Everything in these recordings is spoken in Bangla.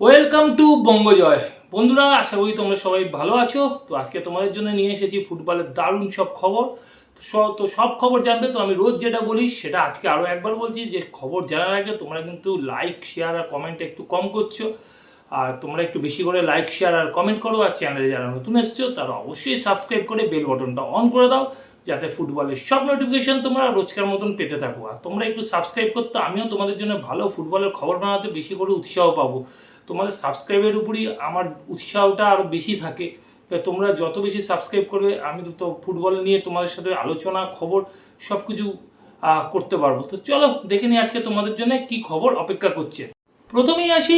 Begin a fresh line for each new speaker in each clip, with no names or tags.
ওয়েলকাম টু বঙ্গজয় বন্ধুরা, আশা করি তোমরা সবাই ভালো আছো। তো আজকে তোমাদের জন্য নিয়ে এসেছি ফুটবলের দারুণ সব খবর। তো সব খবর জানবে তো আমি রোজ যেটা বলি, সেটা আজকে আরও একবার বলছি যে খবর জানার আগে তোমরা কিন্তু লাইক শেয়ার আর কমেন্ট একটু কম করছ। আর তোমরা একটু বেশি করে লাইক শেয়ার আর কমেন্ট করো। আর চ্যানেলে যারা নতুন এসছো, তারা অবশ্যই সাবস্ক্রাইব করে বেল বটনটা অন করে দাও। যাতে ফুটবলের সব নোটিফিকেশন তোমরা রোজকার মতন পেতে থাকো। আর তোমরা একটু সাবস্ক্রাইব করতে, আমিও তোমাদের জন্য ভালো ফুটবলের খবর বানাতে বেশি করে উৎসাহ পাবো। তোমাদের সাবস্ক্রাইবের উপরই আমার উৎসাহটা আরও বেশি থাকে। তোমরা যত বেশি সাবস্ক্রাইব করবে, আমি তো ফুটবল নিয়ে তোমাদের সাথে আলোচনা, খবর সব কিছু করতে পারব। তো চলো দেখে নিই আজকে তোমাদের জন্য কি খবর অপেক্ষা করছে। প্রথমেই আসি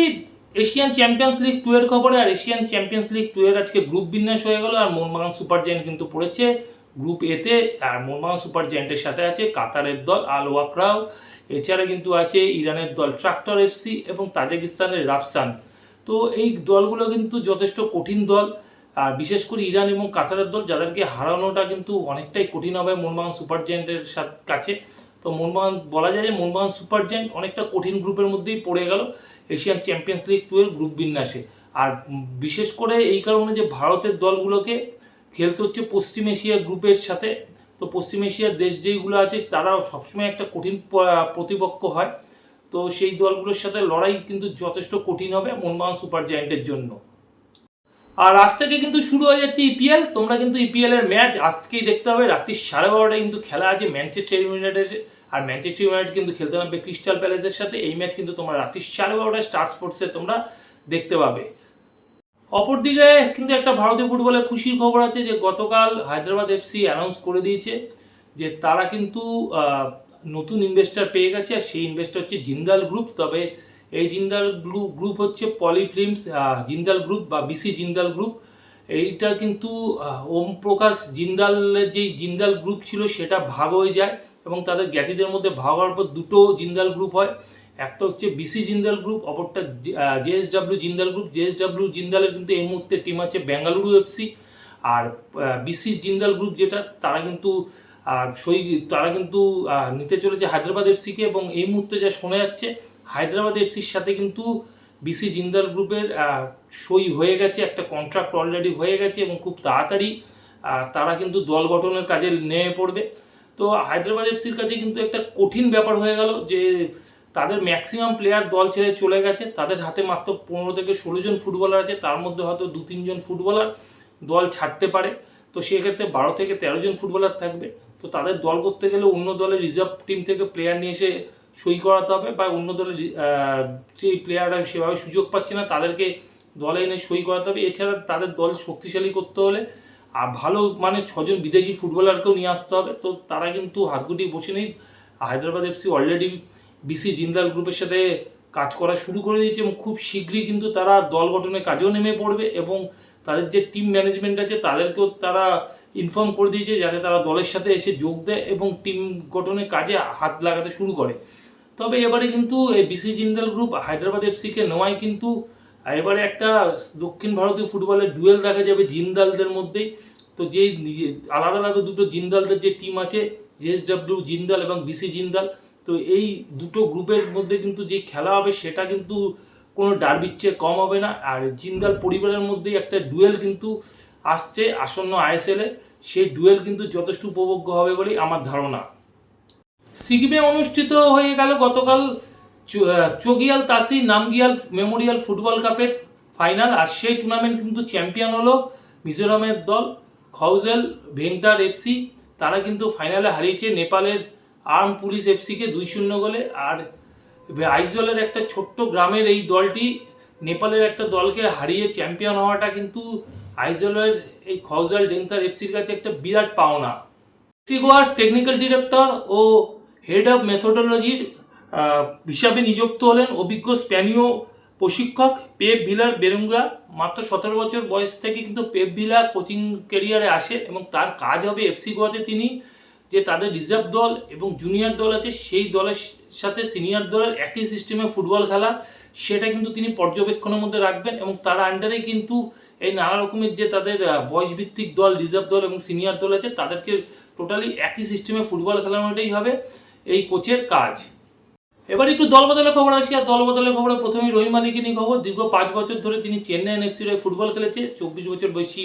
এশিয়ান চ্যাম্পিয়ন্স লিগ টু এর খবরে। আর এশিয়ান চ্যাম্পিয়ন্স লিগ টু এর আজকে গ্রুপ বিন্যাস হয়ে গেল। আর মোহনবাগান সুপার জায়েন্ট কিন্তু পড়েছে। গ্রুপ এতে আর মোহনবাগান সুপার জায়েন্টের সাথে আছে, কাতারের দল আল ওয়াকরাও। এছাড়া কিন্তু আছে ইরানের দল ট্রাক্টর এফসি এবং তাজিকিস্তানের রাফসান। তো এই দলগুলো কিন্তু যথেষ্ট কঠিন দল। আর বিশেষ করে ইরান এবং কাতারের দল, যাদেরকে হারানোটা কিন্তু অনেকটাই কঠিন হবে মোহনবাগান সুপার জায়েন্টের সাথে, কাছে। তো মোহনবাগান বলা যায় যে মোহনবাগান সুপার জায়েন্ট অনেকটা কঠিন গ্রুপের মধ্যেই পড়ে গেল এশিয়ান চ্যাম্পিয়ন্স লিগ টু এর গ্রুপ বিন্যাসে। আর বিশেষ করে এই কারণে যে ভারতের দলগুলোকে খেলতে হচ্ছে পশ্চিম এশিয়ার গ্রুপের সাথে। তো পশ্চিম এশিয়ার দেশ যেইগুলো আছে, তারাও সবসময় একটা কঠিন প্রতিপক্ষ হয়। তো সেই দলগুলোর সাথে লড়াই কিন্তু যথেষ্ট কঠিন হবে মোহনবাগান সুপার জায়েন্টের জন্য। আর আজ থেকে কিন্তু শুরু হয়ে যাচ্ছে ইপিএল তোমরা কিন্তু ইপিএল এর ম্যাচ আজকেই দেখতে হবে। রাত্রি সাড়ে বারোটায় কিন্তু খেলা আছে ম্যানচেস্টার ইউনাইটেড আর ম্যানচেস্টার ইউনাইটেড কিন্তু খেলতে নামবে ক্রিস্টাল প্যালেসের সাথে। এই ম্যাচ কিন্তু তোমরা রাত্রি সাড়ে বারোটায় স্টার স্পোর্টসে তোমরা দেখতে পাবে। অপরদিকে কিন্তু একটা ভারতীয় ফুটবলে খুশির খবর আছে যে গতকাল হায়দ্রাবাদ এফসি অ্যানাউন্স করে দিয়েছে যে তারা কিন্তু নতুন ইনভেস্টার পেয়ে গেছে আর সেই ইনভেস্টার হচ্ছে জিন্দাল গ্রুপ তবে এই জিন্দাল গ্রুপ গ্রুপ হচ্ছে পলি ফিল্মস জিন্দাল গ্রুপ বা বিসি জিন্দাল গ্রুপ এইটা কিন্তু ওম প্রকাশ জিন্দালের যেই জিন্দাল গ্রুপ ছিল সেটা ভাগ হয়ে যায় এবং তাদের জ্ঞাতিদের মধ্যে ভাগ হওয়ার পর দুটো জিন্দাল গ্রুপ হয়। একটা হচ্ছে বিসি জিন্দাল গ্রুপ অপরটা জেএসডাব্লিউ জিন্দাল গ্রুপ জেএসডাব্লিউ জিন্দালের কিন্তু এই মুহূর্তে টিম আছে বেঙ্গালুরু এফসি আর বিসি জিন্দাল গ্রুপ যেটা, তারা কিন্তু সই, তারা কিন্তু নিতে চলেছে হায়দ্রাবাদ এফসিকে এবং এই মুহূর্তে যা শোনা যাচ্ছে, হায়দ্রাবাদ এফসির সাথে কিন্তু বিসি জিন্দাল গ্রুপের সই হয়ে গেছে, একটা কন্ট্রাক্ট অলরেডি হয়ে গেছে এবং খুব তাড়াতাড়ি তারা কিন্তু দল গঠনের কাজে নেমে পড়বে। তো হায়দ্রাবাদ এফসির কাছে কিন্তু একটা কঠিন ব্যাপার হয়ে গেল যে তাদের ম্যাক্সিমাম প্লেয়ার দল ছেড়ে চলে গেছে। তাদের হাতে মাত্র পনেরো থেকে ষোলো জন ফুটবলার আছে। তার মধ্যে হয়তো দু তিনজন ফুটবলার দল ছাড়তে পারে। তো সেক্ষেত্রে বারো থেকে তেরো জন ফুটবলার থাকবে। তো তাদের দল করতে গেলে অন্য দলের রিজার্ভ টিম থেকে প্লেয়ার নিয়ে এসে সই করাতে হবে বা অন্য দলের যে প্লেয়াররা সেভাবে সুযোগ পাচ্ছে না, তাদেরকে দলে এনে সই করাতে হবে। এছাড়া তাদের দল শক্তিশালী করতে হলে আর ভালো মানে ছজন বিদেশি ফুটবলারকেও নিয়ে আসতে হবে। তো তারা কিন্তু হাতগুটি বসে নেই। Hyderabad FC already BC Jindal গ্রুপের সাথে কাজ করা শুরু করে দিয়েছে এবং খুব শীঘ্রই কিন্তু তারা দল গঠনের কাজেও নেমে পড়বে এবং তাদের যে টিম ম্যানেজমেন্ট আছে তাদেরকেও তারা ইনফর্ম করে দিয়েছে যাতে তারা দলের সাথে এসে যোগ দেয় এবং টিম গঠনের কাজে হাত লাগাতে শুরু করে। তবে এবারে কিন্তু এই বিসি জিন্দাল গ্রুপ হায়দ্রাবাদ এফসিকে নেওয়ায় কিন্তু এবারে একটা দক্ষিণ ভারতীয় ফুটবলের ডুয়েল দেখা যাবে জিন্দালদের মধ্যেই। তো যে নিজে- আলাদা আলাদা দুটো জিন্দালদের যে টিম আছে জেএসডাব্লিউ জিন্দাল এবং বিসি জিন্দাল তো এই দুটো গ্রুপের মধ্যে কিন্তু যে খেলা হবে সেটা কিন্তু কোনো ডারবির চেয়ে কম হবে না। আর জিন্দাল পরিবারের মধ্যেই একটা ডুয়েল কিন্তু আসছে আসন্ন আইএসএলে সেই ডুয়েল কিন্তু যথেষ্ট উপভোগ্য হবে বলেই আমার ধারণা। সিকিমে অনুষ্ঠিত হয়ে গেল গতকাল চোগিয়াল তাসি নামগিয়াল মেমোরিয়াল ফুটবল কাপের ফাইনাল আর সেই টুর্নামেন্ট কিন্তু চ্যাম্পিয়ন হলো মিজোরামের দল খৌজেল ভেংটার এফসি তারা কিন্তু ফাইনালে হারিয়েছে নেপালের আর্ম পুলিশ এফসিকে দুই শূন্য গোলে আর আইজলের একটা ছোট্ট গ্রামের এই দলটি নেপালের একটা দলকে হারিয়ে চ্যাম্পিয়ন হওয়াটা কিন্তু আইজলের এই খৌজাল ডেংতার এফসির কাছে একটা বিরাট পাওনা। সিগোয়ার টেকনিক্যাল ডিরেক্টর ও হেড অফ মেথোডোলজির হিসাবে নিযুক্ত হলেন অভিজ্ঞ স্প্যানীয় প্রশিক্ষক পেপ ভিলার বেরুঙ্গা। মাত্র সতেরো বছর বয়স থেকে কিন্তু পেপ ভিলা কোচিং ক্যারিয়ারে আসে এবং তার কাজ হবে এফসি গোয়াতে তিনি যে তাদের রিজার্ভ দল এবং জুনিয়র দল আছে, সেই দলের সাথে সিনিয়র দলের একই সিস্টেমে ফুটবল খেলা, সেটা কিন্তু তিনি পর্যবেক্ষণের মধ্যে রাখবেন এবং তার আন্ডারে কিন্তু এই নানা রকমের যে তাদের বয়সভিত্তিক দল রিজার্ভ দল এবং সিনিয়র দল আছে, তাদেরকে টোটালি একই সিস্টেমে ফুটবল খেলানোটাই হবে। এই কোচের কাজ। এবার একটু দলবদলের খবর আসি, আর দলবদলের খবরে প্রথমেই রহিম আলীকে নিয়ে খবর। দীর্ঘ পাঁচ বছর ধরে তিনি চেন্নাই এনএফসির হয়ে ফুটবল খেলেছে, চব্বিশ বছর বয়সী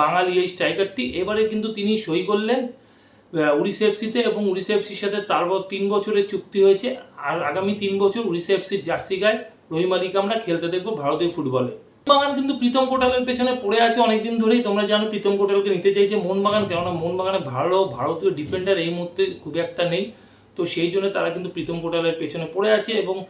বাঙালি এই স্ট্রাইকারটি এবারে কিন্তু তিনি সই করলেন। উড়িষ্যা এফসিতে এবং উড়িষ্যা এফসির সাথে তার তিন বছরের চুক্তি হয়েছে। আর আগামী তিন বছর উড়িষ্যা এফসির জার্সি গায়ে রহিম আলীকে আমরা খেলতে দেখব ভারতীয় ফুটবলে। মোহনবাগান কিন্তু প্রীতম কোটালের পেছনে পড়ে আছে অনেকদিন ধরেই। তোমরা জানো প্রীতম কোটালকে নিতে চাইছে মোহনবাগান, কেননা মোহনবাগানে ভালো ভারতীয় ডিফেন্ডার এই মুহূর্তে খুব একটা নেই। তো সেই জন্য তারা কিন্তু প্রীতম কোটালের পেছনে পড়ে আছে এবং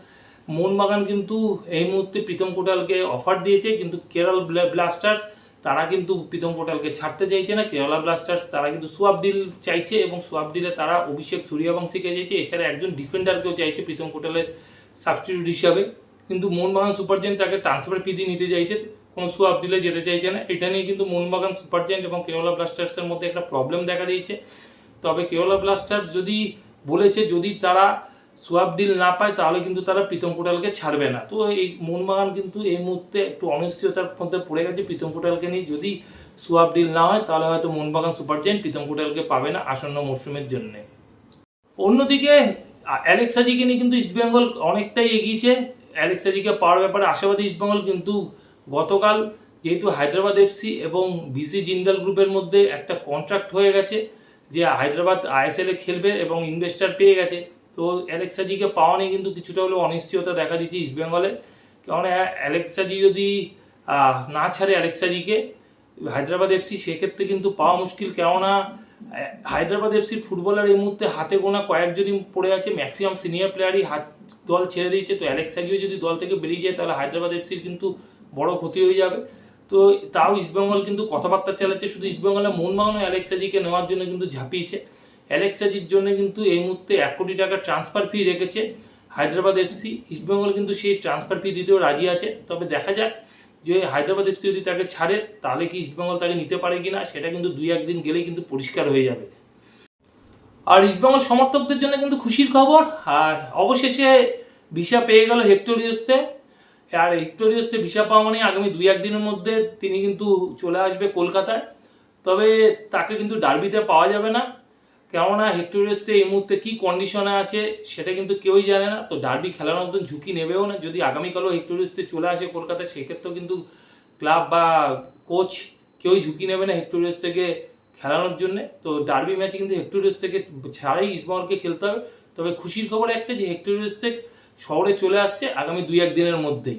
মোহনবাগান কিন্তু এই মুহূর্তে প্রীতম কোটালকে অফার দিয়েছে। কিন্তু কেরল ব্লা- ব্লাস্টার্স তারা কিন্তু প্রীতম কোটালকে ছাড়তে চাইছে না কেরালা ব্লাস্টার্স তারা কিন্তু সোয়াব ডিল চাইছে এবং সোয়াব ডিলে তারা অভিষেক সূর্যবংশীকে চাইছে, এছাড়া একজন ডিফেন্ডারকেও চাইছে প্রীতম কোটালের সাবস্টিটিউট হিসাবে। কিন্তু মোহনবাগান সুপারজেন্ট তাকে ট্রান্সফার দিয়ে নিতে চাইছে, কোনো সোয়াব ডিলে যেতে চাইছে না। এটা নিয়ে কিন্তু মোহনবাগান সুপারজেন্ট এবং কেরালা ব্লাস্টার্সের মধ্যে একটা প্রবলেম দেখা দিয়েছে। তবে কেরালা ব্লাস্টার্স যদি বলেছে, যদি তারা সোয়াব ডিল না পায়, তাহলে কিন্তু তারা প্রীতম কোটালকে ছাড়বে না। তো এই মোহনবাগান কিন্তু এই মুহূর্তে একটু অনিশ্চয়তার মধ্যে পড়ে গেছে। প্রীতম কোটালকে নিয়ে যদি সোয়াব ডিল না হয়, তাহলে হয়তো মোহনবাগান সুপার জায়েন্ট প্রীতম কোটালকে পাবে না আসন্ন মরশুমের জন্যে। অন্যদিকে আ- অ্যালেক্স সাজিকে নিয়ে কিন্তু ইস্টবেঙ্গল অনেকটাই এগিয়েছে। অ্যালেক্স সাজিকে পাওয়ার ব্যাপারে আশাবাদী ইস্টবেঙ্গল কিন্তু গতকাল যেহেতু হায়দ্রাবাদ এফসি এবং বিসি জিন্দাল গ্রুপের মধ্যে একটা কন্ট্রাক্ট হয়ে গেছে, যে হায়দ্রাবাদ আইএসএলে খেলবে এবং ইনভেস্টার পেয়ে গেছে। তো অ্যালেক্সাজিকে পাওয়া নিয়ে কিন্তু কিছুটা হলেও অনিশ্চয়তা দেখা দিচ্ছে ইস্টবেঙ্গলে কারণ অ্যালেক্সাজি যদি না ছাড়ে অ্যালেক্সাজিকে হায়দ্রাবাদ এফসি সেক্ষেত্রে কিন্তু পাওয়া মুশকিল। কেননা হায়দ্রাবাদ এফসির ফুটবলার এই মুহূর্তে হাতে গোনা কয়েকজনই পড়ে আছে। ম্যাক্সিমাম সিনিয়র প্লেয়ারই হাত, দল ছেড়ে দিয়েছে। তো অ্যালেক্সাজিও যদি দল থেকে বেরিয়ে যায়, তাহলে হায়দ্রাবাদ এফসির কিন্তু বড় ক্ষতি হয়ে যাবে। তো তাও ইস্টবেঙ্গল কিন্তু কথাবার্তা চালাচ্ছে। শুধু ইস্টবেঙ্গলে মোহনবাগান অ্যালেক্সাজিকে নেওয়ার জন্য কিন্তু ঝাঁপিয়েছে। অ্যালেক্সাজির জন্য কিন্তু এই মুহূর্তে এক কোটি টাকা ট্রান্সফার ফি রেখেছে। হায়দ্রাবাদ এফসি ইস্টবেঙ্গল কিন্তু সেই ট্রান্সফার ফি দিতেও রাজি আছে। তবে দেখা যাক যে হায়দ্রাবাদ এফসি যদি তাকে ছাড়ে, তাহলে কি ইস্টবেঙ্গল তাকে নিতে পারে কি না সেটা কিন্তু দুই একদিন গেলেই কিন্তু পরিষ্কার হয়ে যাবে। আর ইস্টবেঙ্গল সমর্থকদের জন্য কিন্তু খুশির খবর, আর অবশেষে ভিসা পেয়ে গেল হেক্টোরিয়াসতে। আর হেক্টোরিয়াসতে ভিসা পাওয়া মানে আগামী দুই একদিনের মধ্যে তিনি কিন্তু চলে আসবে কলকাতায়। তবে তাকে কিন্তু ডার্বিতে পাওয়া যাবে না। কেননা হেক্টোরিয়াসতে এই মুহূর্তে কী কন্ডিশনে আছে, সেটা কিন্তু কেউই জানে না। তো ডার্বি খেলার মতন ঝুঁকি নেবেও না। যদি আগামীকালও হেক্টোরিয়াসতে চলে আসে কলকাতায় সেক্ষেত্রেও কিন্তু ক্লাব বা কোচ কেউই ঝুঁকি নেবে না হেক্টোরিয়াস থেকে খেলানোর জন্যে। তো ডার্বি ম্যাচে কিন্তু হেক্টোরিয়াস থেকে ছাড়াই ইস্টবেঙ্গলকে খেলতে হবে। তবে খুশির খবর একটা যে হেক্টোরিয়াস থেকে শহরে চলে আসছে আগামী দুই এক দিনের মধ্যেই।